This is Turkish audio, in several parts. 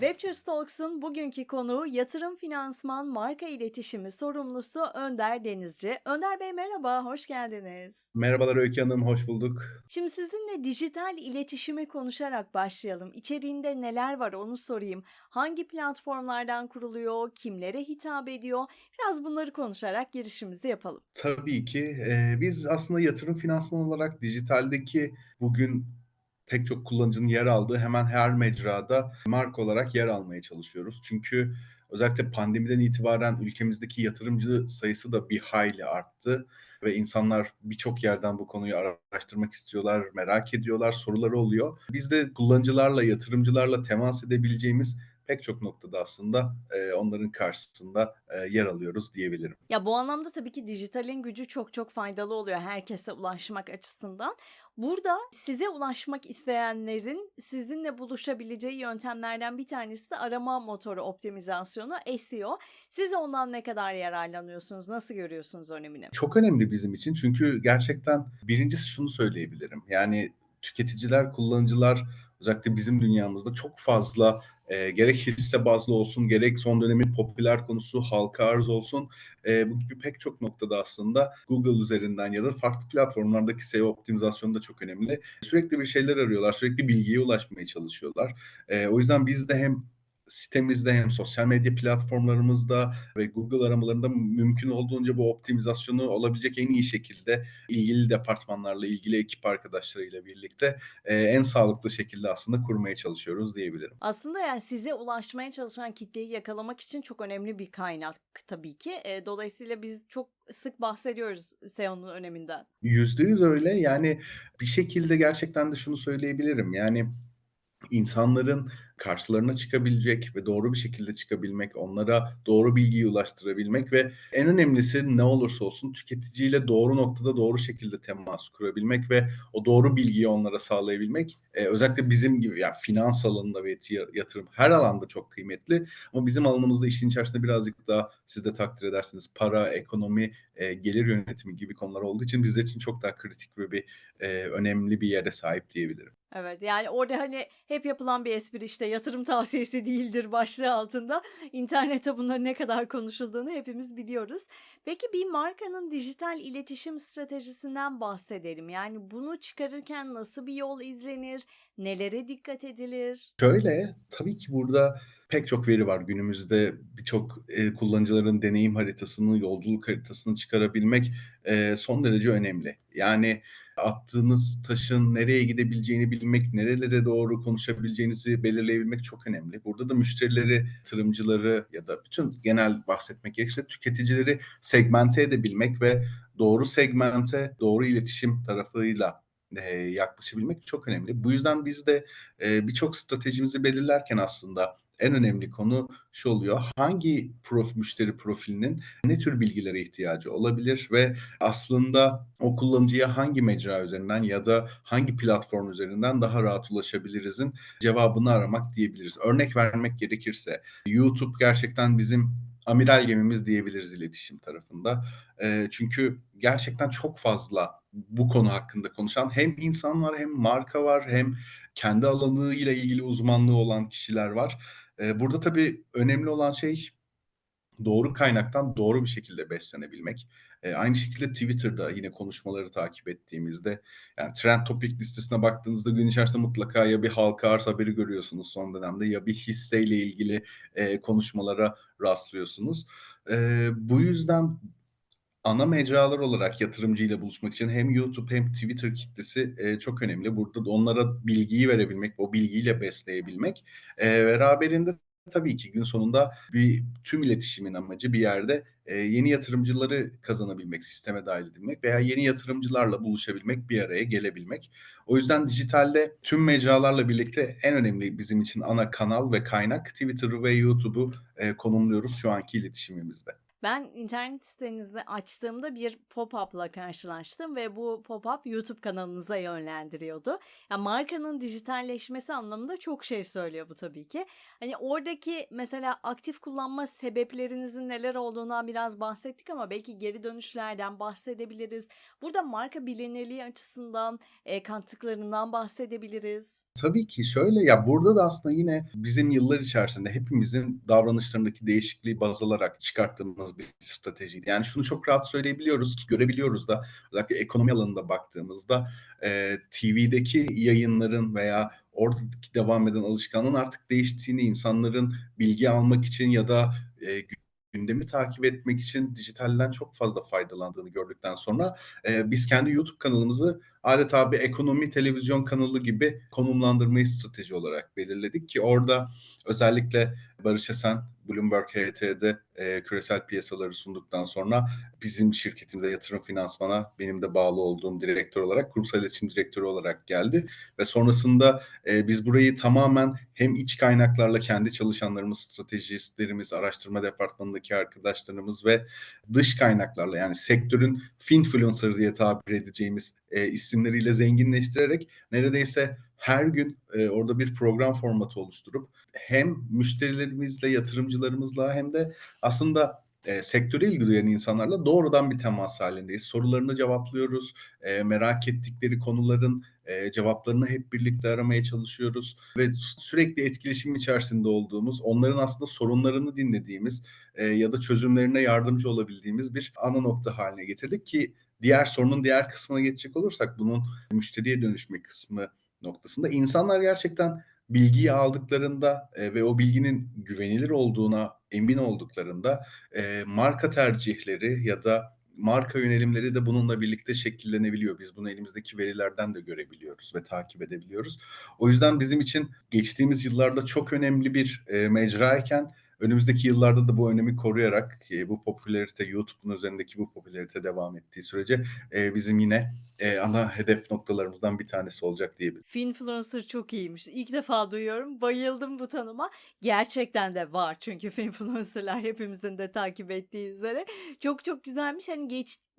Webchers Talks'un bugünkü konuğu yatırım finansman marka iletişimi sorumlusu Önder Denizci. Önder Bey merhaba, hoş geldiniz. Merhabalar Öykü Hanım, hoş bulduk. Şimdi sizinle dijital iletişimi konuşarak başlayalım. İçeriğinde neler var onu sorayım. Hangi platformlardan kuruluyor, kimlere hitap ediyor? Biraz bunları konuşarak girişimizi yapalım. Tabii ki eee, biz aslında yatırım finansman olarak dijitaldeki bugün pek çok kullanıcının yer aldığı hemen her mecrada marka olarak yer almaya çalışıyoruz. Çünkü özellikle pandemiden itibaren ülkemizdeki yatırımcı sayısı da bir hayli arttı ve insanlar birçok yerden bu konuyu araştırmak istiyorlar, merak ediyorlar, soruları oluyor. Biz de kullanıcılarla, yatırımcılarla temas edebileceğimiz pek çok noktada aslında eee, onların karşısında eee, yer alıyoruz diyebilirim. Ya bu anlamda tabii ki dijitalin gücü çok çok faydalı oluyor herkese ulaşmak açısından. Burada size ulaşmak isteyenlerin sizinle buluşabileceği yöntemlerden bir tanesi de arama motoru optimizasyonu SEO. Siz ondan ne kadar yararlanıyorsunuz? Nasıl görüyorsunuz önemini? Çok önemli bizim için çünkü gerçekten birincisi şunu söyleyebilirim. Yani tüketiciler, kullanıcılar özellikle bizim dünyamızda çok fazla e, gerek hisse bazlı olsun gerek son dönemin popüler konusu halka arz olsun e, bu gibi pek çok noktada aslında Google üzerinden ya da farklı platformlardaki SEO optimizasyonu da çok önemli. Sürekli bir şeyler arıyorlar, sürekli bilgiye ulaşmaya çalışıyorlar. E, o yüzden biz de hem sitemizde hem sosyal medya platformlarımızda ve Google aramalarında mümkün olduğunca bu optimizasyonu olabilecek en iyi şekilde ilgili departmanlarla, ilgili ekip arkadaşlarıyla birlikte e, en sağlıklı şekilde aslında kurmaya çalışıyoruz diyebilirim. Aslında yani size ulaşmaya çalışan kitleyi yakalamak için çok önemli bir kaynak tabii ki. E, dolayısıyla biz çok sık bahsediyoruz SEO'nun öneminden. Yüzde yüz öyle. Yani bir şekilde gerçekten de şunu söyleyebilirim. Yani insanların karşılarına çıkabilecek ve doğru bir şekilde çıkabilmek, onlara doğru bilgiyi ulaştırabilmek ve en önemlisi ne olursa olsun tüketiciyle doğru noktada doğru şekilde temas kurabilmek ve o doğru bilgiyi onlara sağlayabilmek e, özellikle bizim gibi yani finans alanında ve yatırım her alanda çok kıymetli. Ama bizim alanımızda işin içerisinde birazcık daha siz de takdir edersiniz. Para, ekonomi, e, gelir yönetimi gibi konular olduğu için bizler için çok daha kritik ve bir e, önemli bir yere sahip diyebilirim. Evet, yani orada hani hep yapılan bir espri işte yatırım tavsiyesi değildir başlığı altında. İnternette bunların ne kadar konuşulduğunu hepimiz biliyoruz. Peki bir markanın dijital iletişim stratejisinden bahsedelim. Yani bunu çıkarırken nasıl bir yol izlenir? Nelere dikkat edilir? Şöyle, tabii ki burada pek çok veri var. Günümüzde birçok, eee, kullanıcıların deneyim haritasını, yolculuk haritasını çıkarabilmek, eee, son derece önemli. Yani attığınız taşın nereye gidebileceğini bilmek, nerelere doğru konuşabileceğinizi belirleyebilmek çok önemli. Burada da müşterileri, yatırımcıları ya da bütün genel bahsetmek gerekirse tüketicileri segmente edebilmek ve doğru segmente, doğru iletişim tarafıyla, eee, yaklaşabilmek çok önemli. Bu yüzden biz de, eee, birçok stratejimizi belirlerken aslında en önemli konu şu oluyor: Hangi prof müşteri profilinin ne tür bilgilere ihtiyacı olabilir ve aslında o kullanıcıya hangi mecra üzerinden ya da hangi platform üzerinden daha rahat ulaşabilirizin cevabını aramak diyebiliriz. Örnek vermek gerekirse YouTube gerçekten bizim amiral gemimiz diyebiliriz iletişim tarafında. Eee, çünkü gerçekten çok fazla bu konu hakkında konuşan hem insan var hem marka var hem kendi alanıyla ilgili uzmanlığı olan kişiler var. Eee, burada tabii önemli olan şey doğru kaynaktan doğru bir şekilde beslenebilmek. Eee, aynı şekilde Twitter'da yine konuşmaları takip ettiğimizde, yani trend topic listesine baktığınızda gün içerisinde mutlaka ya bir halka arz haberi görüyorsunuz son dönemde ya bir hisseyle ilgili, eee, konuşmalara rastlıyorsunuz. Eee, bu yüzden ana mecralar olarak yatırımcıyla buluşmak için hem YouTube hem Twitter kitlesi, eee, çok önemli. Burada da onlara bilgiyi verebilmek, o bilgiyle besleyebilmek. Eee, beraberinde tabii ki gün sonunda bir tüm iletişimin amacı bir yerde, eee, yeni yatırımcıları kazanabilmek, sisteme dâhil edilmek veya yeni yatırımcılarla buluşabilmek, bir araya gelebilmek. O yüzden dijitalde tüm mecralarla birlikte en önemli bizim için ana kanal ve kaynak Twitter'ı ve YouTube'u, eee, konumluyoruz şu anki iletişimimizde. Ben internet sitenizi açtığımda bir pop-up'la karşılaştım ve bu pop-up YouTube kanalınıza yönlendiriyordu. Ya markanın dijitalleşmesi anlamında çok şey söylüyor bu tabii ki. Hani oradaki mesela aktif kullanma sebeplerinizin neler olduğundan biraz bahsettik ama belki geri dönüşlerden bahsedebiliriz. Burada marka bilinirliği açısından e, kattıklarından bahsedebiliriz. Tabii ki şöyle ya burada da aslında yine bizim yıllar içerisinde hepimizin davranışlarındaki değişikliği baz alarak çıkarttığımız bir stratejiydi. Yani şunu çok rahat söyleyebiliyoruz ki görebiliyoruz da özellikle ekonomi alanında baktığımızda e, TV'deki yayınların veya oradaki devam eden alışkanlığın artık değiştiğini, insanların bilgi almak için ya da e, gündemi takip etmek için dijitalden çok fazla faydalandığını gördükten sonra e, biz kendi YouTube kanalımızı adeta bir ekonomi televizyon kanalı gibi konumlandırmayı strateji olarak belirledik ki orada özellikle Barış Esen Bloomberg HT'de e, küresel piyasaları sunduktan sonra bizim şirketimize yatırım finansmana benim de bağlı olduğum direktör olarak kurumsal iletişim direktörü olarak geldi. Ve sonrasında e, biz burayı tamamen hem iç kaynaklarla kendi çalışanlarımız, stratejistlerimiz, araştırma departmanındaki arkadaşlarımız ve dış kaynaklarla yani sektörün finfluencer diye tabir edeceğimiz e, isimleriyle zenginleştirerek neredeyse her gün e, orada bir program formatı oluşturup hem müşterilerimizle, yatırımcılarımızla hem de aslında e, sektöre ilgi insanlarla doğrudan bir temas halindeyiz. Sorularını cevaplıyoruz, e, merak ettikleri konuların e, cevaplarını hep birlikte aramaya çalışıyoruz ve sürekli etkileşim içerisinde olduğumuz, onların aslında sorunlarını dinlediğimiz e, ya da çözümlerine yardımcı olabildiğimiz bir ana nokta haline getirdik ki diğer sorunun diğer kısmına geçecek olursak bunun müşteriye dönüşme kısmı noktasında insanlar gerçekten bilgiyi aldıklarında e, ve o bilginin güvenilir olduğuna emin olduklarında e, marka tercihleri ya da marka yönelimleri de bununla birlikte şekillenebiliyor. Biz bunu elimizdeki verilerden de görebiliyoruz ve takip edebiliyoruz. O yüzden bizim için geçtiğimiz yıllarda çok önemli bir e, mecrayken önümüzdeki yıllarda da bu önemi koruyarak e, bu popülarite YouTube'un üzerindeki bu popülarite devam ettiği sürece e, bizim yine e, ana hedef noktalarımızdan bir tanesi olacak diyebilirim. Finfluencer çok iyiymiş. İlk defa duyuyorum. Bayıldım bu tanıma. Gerçekten de var çünkü finfluencerlar hepimizin de takip ettiği üzere. Çok çok güzelmiş. Hani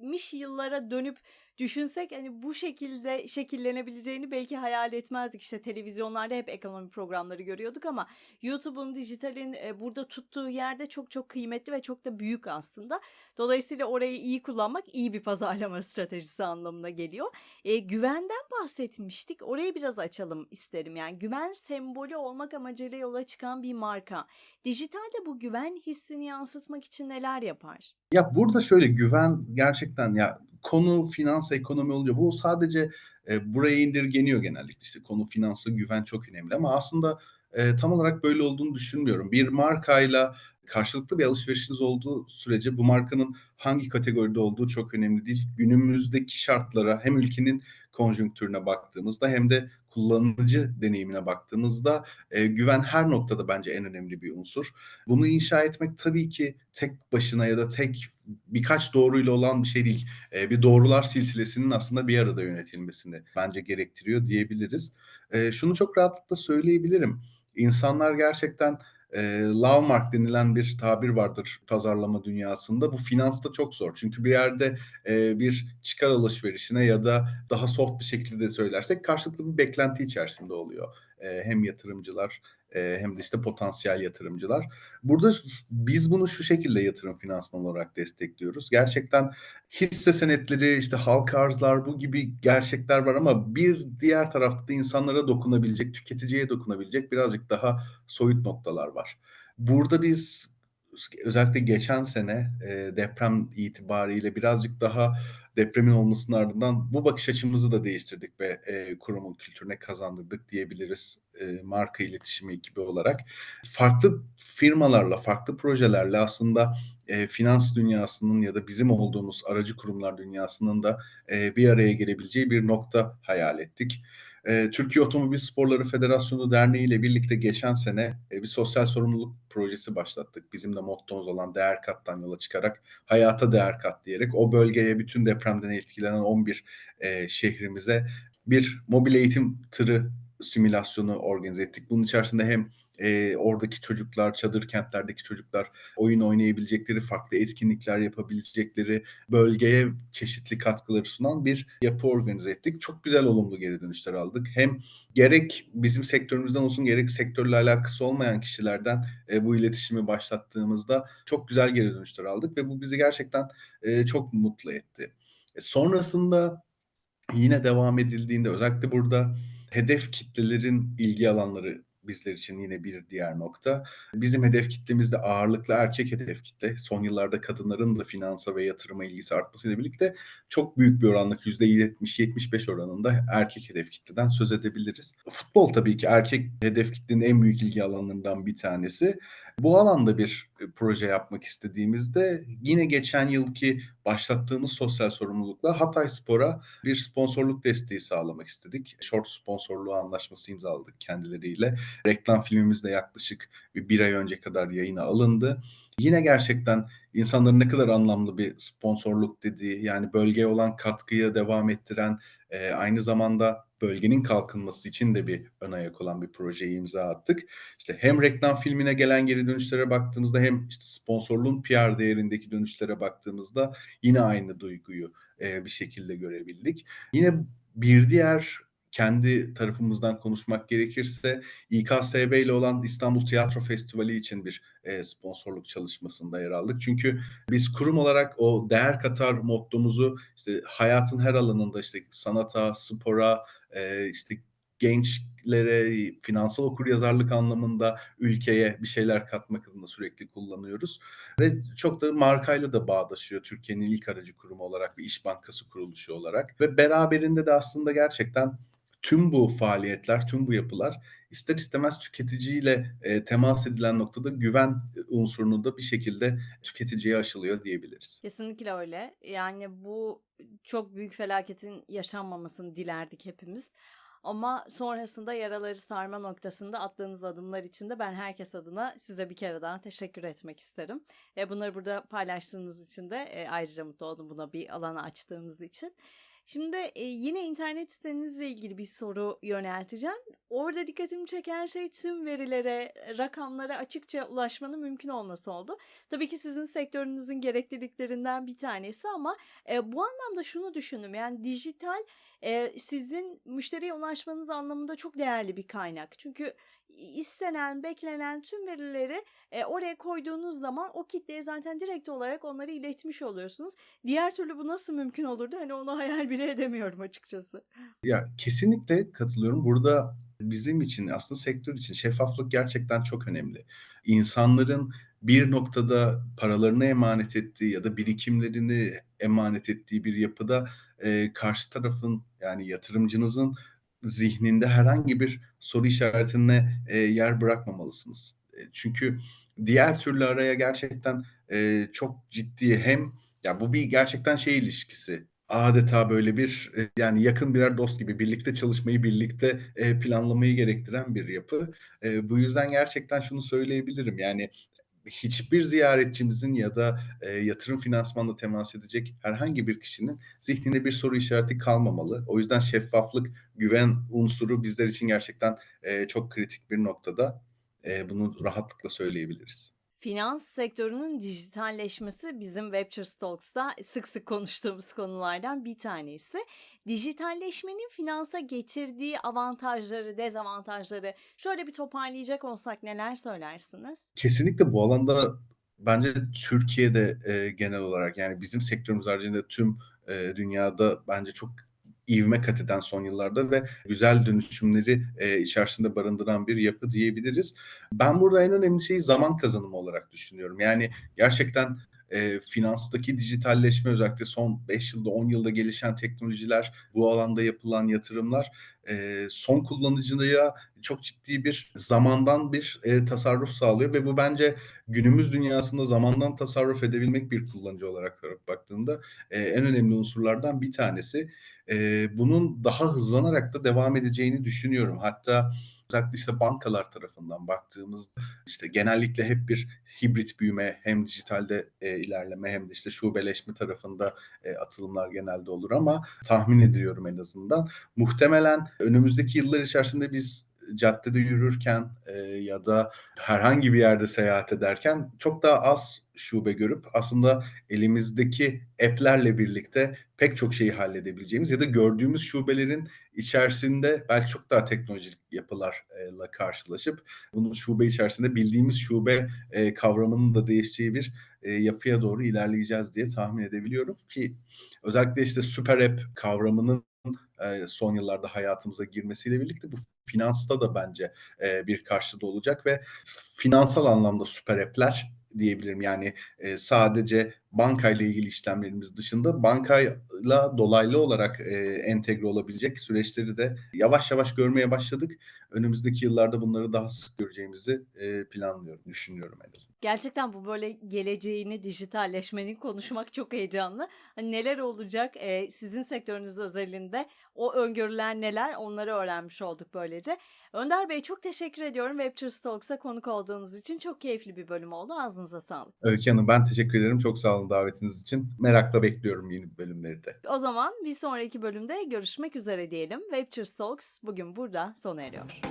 geçmiş yıllara dönüp düşünsek hani bu şekilde şekillenebileceğini belki hayal etmezdik. İşte televizyonlarda hep ekonomi programları görüyorduk ama YouTube'un, dijitalin e, burada tuttuğu yerde çok çok kıymetli ve çok da büyük aslında. Dolayısıyla orayı iyi kullanmak iyi bir pazarlama stratejisi anlamına geliyor. E, güvenden bahsetmiştik. Orayı biraz açalım isterim. Yani güven sembolü olmak amacıyla yola çıkan bir marka. Dijitalde bu güven hissini yansıtmak için neler yapar? Ya burada şöyle güven gerçekten ya konu finans ekonomi olunca bu sadece e, buraya indirgeniyor genellikle işte konu finansı güven çok önemli ama aslında e, tam olarak böyle olduğunu düşünmüyorum. Bir markayla karşılıklı bir alışverişiniz olduğu sürece bu markanın hangi kategoride olduğu çok önemli değil. Günümüzdeki şartlara hem ülkenin konjonktürüne baktığımızda hem de kullanıcı deneyimine baktığımızda e, güven her noktada bence en önemli bir unsur. Bunu inşa etmek tabii ki tek başına ya da tek birkaç doğruyla olan bir şey değil. E, bir doğrular silsilesinin aslında bir arada yönetilmesini bence gerektiriyor diyebiliriz. E, şunu çok rahatlıkla söyleyebilirim. İnsanlar gerçekten e, love mark denilen bir tabir vardır pazarlama dünyasında. Bu finansta çok zor. Çünkü bir yerde e, bir çıkar alışverişine ya da daha soft bir şekilde söylersek karşılıklı bir beklenti içerisinde oluyor. E, hem yatırımcılar e, hem de işte potansiyel yatırımcılar. Burada biz bunu şu şekilde yatırım finansman olarak destekliyoruz. Gerçekten hisse senetleri, işte halka arzlar bu gibi gerçekler var ama bir diğer tarafta da insanlara dokunabilecek, tüketiciye dokunabilecek birazcık daha soyut noktalar var. Burada biz özellikle geçen sene e, deprem itibariyle birazcık daha depremin olmasının ardından bu bakış açımızı da değiştirdik ve e, kurumun kültürüne kazandırdık diyebiliriz e, marka iletişimi ekibi olarak. Farklı firmalarla, farklı projelerle aslında e, finans dünyasının ya da bizim olduğumuz aracı kurumlar dünyasının da e, bir araya gelebileceği bir nokta hayal ettik. E, Türkiye Otomobil Sporları Federasyonu Derneği ile birlikte geçen sene e, bir sosyal sorumluluk projesi başlattık. Bizim de mottomuz olan değer kattan yola çıkarak hayata değer kat diyerek o bölgeye bütün depremden etkilenen 11 e, şehrimize bir mobil eğitim tırı simülasyonu organize ettik. Bunun içerisinde hem eee, oradaki çocuklar, çadır kentlerdeki çocuklar oyun oynayabilecekleri, farklı etkinlikler yapabilecekleri, bölgeye çeşitli katkıları sunan bir yapı organize ettik. Çok güzel olumlu geri dönüşler aldık. Hem gerek bizim sektörümüzden olsun gerek sektörle alakası olmayan kişilerden, eee, bu iletişimi başlattığımızda çok güzel geri dönüşler aldık ve bu bizi gerçekten, eee, çok mutlu etti. E, sonrasında yine devam edildiğinde özellikle burada hedef kitlelerin ilgi alanları bizler için yine bir diğer nokta. Bizim hedef kitlemizde ağırlıklı erkek hedef kitle. Son yıllarda kadınların da finansa ve yatırıma ilgisi artmasıyla birlikte çok büyük bir oranlık %70-75 oranında erkek hedef kitleden söz edebiliriz. Futbol tabii ki erkek hedef kitlenin en büyük ilgi alanlarından bir tanesi. Bu alanda bir e, proje yapmak istediğimizde yine geçen yılki başlattığımız sosyal sorumlulukla Hatayspor'a bir sponsorluk desteği sağlamak istedik. Short sponsorluğu anlaşması imzaladık kendileriyle. Reklam filmimiz de yaklaşık bir, bir ay önce kadar yayına alındı. Yine gerçekten insanların ne kadar anlamlı bir sponsorluk dediği yani bölgeye olan katkıyı devam ettiren e, aynı zamanda bölgenin kalkınması için de bir ön ayak olan bir projeye imza attık. İşte hem reklam filmine gelen geri dönüşlere baktığımızda hem işte sponsorluğun PR değerindeki dönüşlere baktığımızda yine aynı duyguyu e, bir şekilde görebildik. Yine bir diğer kendi tarafımızdan konuşmak gerekirse İKSV ile olan İstanbul Tiyatro Festivali için bir e, sponsorluk çalışmasında yer aldık. Çünkü biz kurum olarak o değer katar mottomuzu işte hayatın her alanında işte sanata, spora, e, işte gençlere finansal okuryazarlık anlamında ülkeye bir şeyler katmak adına sürekli kullanıyoruz. Ve çok da markayla da bağdaşıyor Türkiye'nin ilk aracı kurumu olarak bir iş bankası kuruluşu olarak. Ve beraberinde de aslında gerçekten tüm bu faaliyetler, tüm bu yapılar ister istemez tüketiciyle e, temas edilen noktada güven unsurunu da bir şekilde tüketiciye aşılıyor diyebiliriz. Kesinlikle öyle. Yani bu çok büyük felaketin yaşanmamasını dilerdik hepimiz. Ama sonrasında yaraları sarma noktasında attığınız adımlar için de ben herkes adına size bir kere daha teşekkür etmek isterim. E, bunları burada paylaştığınız için de ayrıca mutlu oldum buna bir alanı açtığımız için. Şimdi e, yine internet sitenizle ilgili bir soru yönelteceğim. Orada dikkatimi çeken şey tüm verilere, rakamlara açıkça ulaşmanın mümkün olması oldu. Tabii ki sizin sektörünüzün gerekliliklerinden bir tanesi ama e, bu anlamda şunu düşündüm. Yani dijital e, sizin müşteriye ulaşmanız anlamında çok değerli bir kaynak. Çünkü istenen, beklenen tüm verileri e, oraya koyduğunuz zaman o kitleye zaten direkt olarak onları iletmiş oluyorsunuz. Diğer türlü bu nasıl mümkün olurdu? Hani onu hayal bile edemiyorum açıkçası. Ya kesinlikle katılıyorum. Burada bizim için aslında sektör için şeffaflık gerçekten çok önemli. İnsanların bir noktada paralarını emanet ettiği ya da birikimlerini emanet ettiği bir yapıda e, karşı tarafın yani yatırımcınızın zihninde herhangi bir soru işaretine e, yer bırakmamalısınız. E, çünkü diğer türlü araya gerçekten e, çok ciddi hem ya bu bir gerçekten şey ilişkisi. Adeta böyle bir e, yani yakın birer dost gibi birlikte çalışmayı, birlikte e, planlamayı gerektiren bir yapı. E, bu yüzden gerçekten şunu söyleyebilirim. Yani hiçbir ziyaretçimizin ya da e, yatırım finansmanla temas edecek herhangi bir kişinin zihninde bir soru işareti kalmamalı. O yüzden şeffaflık, güven unsuru bizler için gerçekten e, çok kritik bir noktada. E, bunu rahatlıkla söyleyebiliriz. Finans sektörünün dijitalleşmesi bizim Webchers Talks'ta sık sık konuştuğumuz konulardan bir tanesi. Dijitalleşmenin finansa getirdiği avantajları, dezavantajları şöyle bir toparlayacak olsak neler söylersiniz? Kesinlikle bu alanda bence Türkiye'de e, genel olarak yani bizim sektörümüz haricinde tüm e, dünyada bence çok ivme kat eden son yıllarda ve güzel dönüşümleri e, içerisinde barındıran bir yapı diyebiliriz. Ben burada en önemli şeyi zaman kazanımı olarak düşünüyorum. Yani gerçekten e, finanstaki dijitalleşme özellikle son 5 yılda 10 yılda gelişen teknolojiler, bu alanda yapılan yatırımlar e, son kullanıcıya çok ciddi bir zamandan bir e, tasarruf sağlıyor ve bu bence günümüz dünyasında zamandan tasarruf edebilmek bir kullanıcı olarak baktığında e, en önemli unsurlardan bir tanesi. E, bunun daha hızlanarak da devam edeceğini düşünüyorum. Hatta özellikle işte bankalar tarafından baktığımızda işte genellikle hep bir hibrit büyüme hem dijitalde e, ilerleme hem de işte şubeleşme tarafında e, atılımlar genelde olur ama tahmin ediyorum en azından muhtemelen önümüzdeki yıllar içerisinde biz caddede yürürken, eee, ya da herhangi bir yerde seyahat ederken çok daha az şube görüp aslında elimizdeki app'lerle birlikte pek çok şeyi halledebileceğimiz ya da gördüğümüz şubelerin içerisinde belki çok daha teknolojik yapılar la karşılaşıp bunun şube içerisinde bildiğimiz şube, eee, kavramının da değişeceği bir, eee, yapıya doğru ilerleyeceğiz diye tahmin edebiliyorum ki özellikle, işte, süper app kavramının, eee, son yıllarda hayatımıza girmesiyle birlikte bu finansta da bence, bir karşılığı olacak ve finansal anlamda süper app'ler diyebilirim. Yani, eee, sadece bankayla ilgili işlemlerimiz dışında bankayla dolaylı olarak, eee, entegre olabilecek süreçleri de yavaş yavaş görmeye başladık. Önümüzdeki yıllarda bunları daha sık göreceğimizi, eee, planlıyorum, düşünüyorum en azından. Gerçekten bu böyle geleceğini, dijitalleşmenin konuşmak çok heyecanlı. Hani neler olacak, eee, sizin sektörünüz özelinde o öngörüler neler onları öğrenmiş olduk böylece. Önder Bey çok teşekkür ediyorum Webtures Talks'a konuk olduğunuz için. Çok keyifli bir bölüm oldu. Ağzınıza sağlık. Öykü Hanım ben teşekkür ederim. Çok sağ olun davetiniz için. Merakla bekliyorum yeni bölümleri de. O zaman bir sonraki bölümde görüşmek üzere diyelim. Webtures Talks bugün burada sona eriyor.